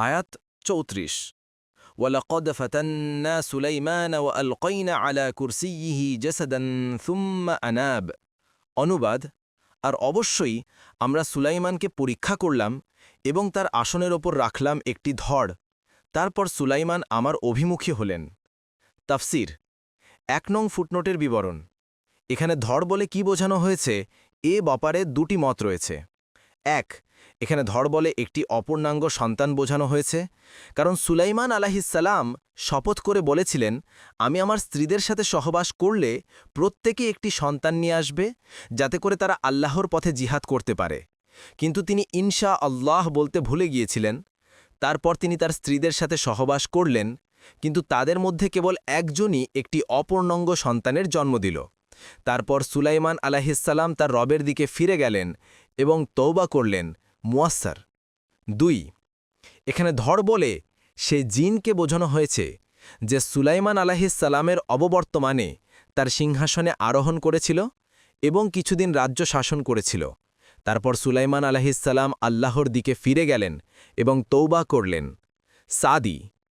আয়াত চৌত্রিশ ولقد فتنا سليمان وألقينا على كرسيه جسدا ثم أناب অনুবাদ আর অবশ্যই আমরা সুলাইমানকে পরীক্ষা করলাম এবং তার আসনের ওপর রাখলাম একটি ধড় তারপর সুলাইমান আমার অভিমুখী হলেন তাফসির এক নং ফুটনোটের বিবরণ এখানে ধড় বলে কি বোঝানো হয়েছে এ ব্যাপারে দুটি মত রয়েছে এক এখানে ধর বলে একটি অপূর্ণাঙ্গ সন্তান বোঝানো হয়েছে। কারণ সুলাইমান আলাহিসাল্লাম শপথ করে বলেছিলেন, আমি আমার স্ত্রীদের সাথে সহবাস করলে প্রত্যেকে একটি সন্তান নিয়ে আসবে, যাতে করে তারা আল্লাহর পথে জিহাদ করতে পারে। কিন্তু তিনি ইনশা আল্লাহ বলতে ভুলে গিয়েছিলেন। তারপর তিনি তার স্ত্রীদের সাথে সহবাস করলেন, কিন্তু তাদের মধ্যে কেবল একজনই একটি অপূর্ণাঙ্গ সন্তানের জন্ম দিল। তারপর সুলাইমান আলাহিসাল্লাম তার রবের দিকে ফিরে গেলেন এবং তৌবা করলেন। মুয়াস্সার। দুই, এখানে ধর বলে সে জিনকে বোঝানো হয়েছে যে সুলাইমান আলাহিসাল্লামের অববর্তমানে তার সিংহাসনে আরোহণ করেছিল এবং কিছুদিন রাজ্য শাসন করেছিল। তারপর সুলাইমান আলাহিসাল্লাম আল্লাহর দিকে ফিরে গেলেন এবং তৌবা করলেন। সাদি